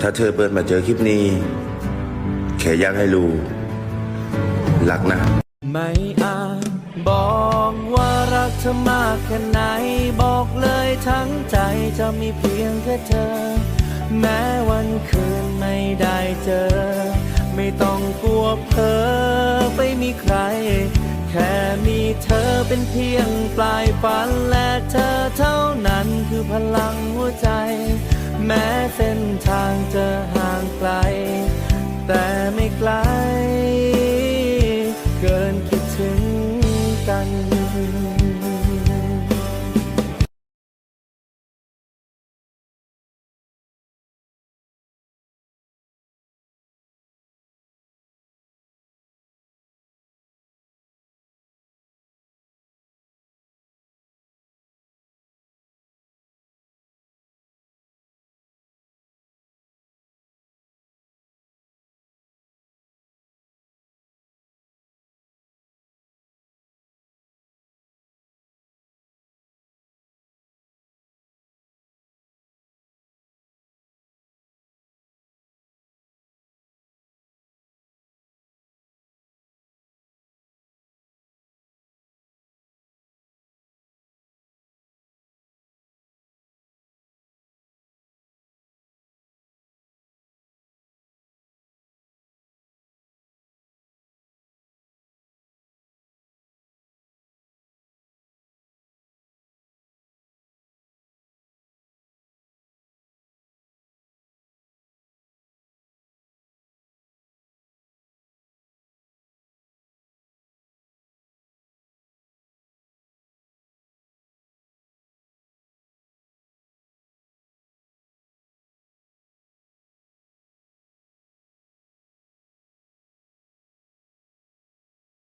ถ้าเธอเปิดมาเจอคลิปนี้ แค่อยากให้รู้รักนะ ไม่อาจบอกว่ารักเธอมากแค่ไหน บอกเลยทั้งใจจะมีเพียงแค่เธอ แม้วันคืนไม่ได้เจอ ไม่ต้องกลัวเพ้อไปมีใคร แค่มีเธอเป็นเพียงปลายฝันและเธอเท่านั้นคือพลังหัวใจ แม้เส้นทางจะห่างไกล แต่ไม่ไกล เกินคิด